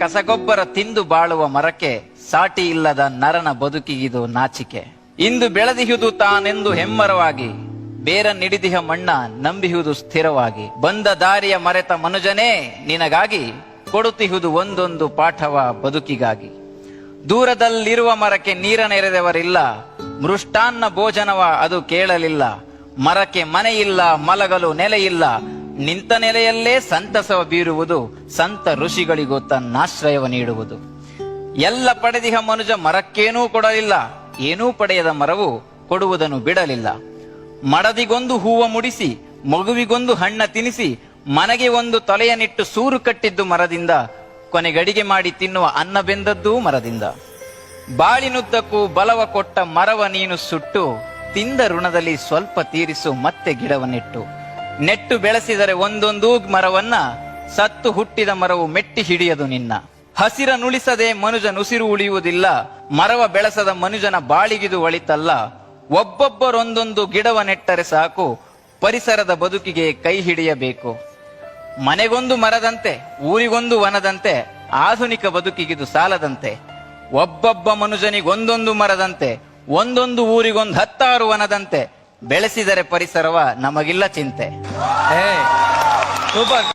ಕಸಗೊಬ್ಬರ ತಿಂದು ಬಾಳುವ ಮರಕ್ಕೆ ಸಾಟಿ ಇಲ್ಲದ ನರನ ಬದುಕಿಗಿದು ನಾಚಿಕೆ. ಇಂದು ಬೆಳೆದಿಹುದು ತಾನೆಂದು ಹೆಮ್ಮರವಾಗಿ, ಬೇರ ನಿಡಿದಿಹ ಮಣ್ಣ ನಂಬಿಹುದು ಸ್ಥಿರವಾಗಿ. ಬಂದ ದಾರಿಯ ಮರೆತ ಮನುಜನೇ, ನಿನಗಾಗಿ ಕೊಡುತ್ತಿಹುದು ಒಂದೊಂದು ಪಾಠವ ಬದುಕಿಗಾಗಿ. ದೂರದಲ್ಲಿರುವ ಮರಕ್ಕೆ ನೀರ ನೆರೆದವರಿಲ್ಲ ಮೃಷ್ಟಾನ್ನ ಭೋಜನವ ಅದು ಕೇಳಲಿಲ್ಲ. ಮರಕ್ಕೆ ಮನೆಯಿಲ್ಲ, ಮಲಗಲು ನೆಲೆಯಿಲ್ಲ. ನಿಂತ ನೆಲೆಯಲ್ಲೇ ಸಂತಸವ ಬೀರುವುದು, ಸಂತ ಋಷಿಗಳಿಗೂ ತನ್ನಾಶ್ರಯವ ನೀಡುವುದು. ಎಲ್ಲ ಪಡೆದಿಹ ಮನುಜ ಮರಕ್ಕೇನೂ ಕೊಡಲಿಲ್ಲ, ಏನೂ ಪಡೆಯದ ಮರವು ಕೊಡುವುದನ್ನು ಬಿಡಲಿಲ್ಲ. ಮಡದಿಗೊಂದು ಹೂವ ಮುಡಿಸಿ, ಮಗುವಿಗೊಂದು ಹಣ್ಣ ತಿನಿಸಿ, ಮನೆಗೆ ಒಂದು ತಲೆಯನ್ನಿಟ್ಟು ಸೂರು ಕಟ್ಟಿದ್ದು ಮರದಿಂದ, ಕೊನೆಗಡಿಗೆ ಮಾಡಿ ತಿನ್ನುವ ಅನ್ನ ಬೆಂದದ್ದೂ ಮರದಿಂದ. ಬಾಳಿನುದ್ದಕ್ಕೂ ಬಲವ ಕೊಟ್ಟ ಮರವ ನೀನು ಸುಟ್ಟು, ತಿಂದ ಋಣದಲ್ಲಿ ಸ್ವಲ್ಪ ತೀರಿಸು, ಮತ್ತೆ ಗಿಡವ ನೆಟ್ಟು ಬೆಳೆಸಿದರೆ ಒಂದೊಂದು ಮರವನ್ನ, ಸತ್ತು ಹುಟ್ಟಿದ ಮರವು ಮೆಟ್ಟಿ ಹಿಡಿಯದು ನಿನ್ನ. ಹಸಿರನುಳಿಸದೆ ಮನುಜನುಸಿರು ಉಳಿಯುವುದಿಲ್ಲ, ಮರವ ಬೆಳೆಸದ ಮನುಜನ ಬಾಳಿಗಿದು ಒಳಿತಲ್ಲ. ಒಬ್ಬೊಬ್ಬರೊಂದೊಂದು ಗಿಡವ ನೆಟ್ಟರೆ ಸಾಕು, ಪರಿಸರದ ಬದುಕಿಗೆ ಕೈ ಹಿಡಿಯಬೇಕು. ಮನೆಗೊಂದು ಮರದಂತೆ, ಊರಿಗೊಂದು ವನದಂತೆ, ಆಧುನಿಕ ಬದುಕಿಗಿದು ಸಾಲದಂತೆ. ಒಬ್ಬೊಬ್ಬ ಮನುಜನಿಗೊಂದೊಂದು ಮರದಂತೆ, ಒಂದೊಂದು ಊರಿಗೊಂದು ಹತ್ತಾರು ವನದಂತೆ ಬೆಳೆಸಿದರೆ ಪರಿಸರವ ನಮಗಿಲ್ಲ ಚಿಂತೆ. ಸೂಪರ್.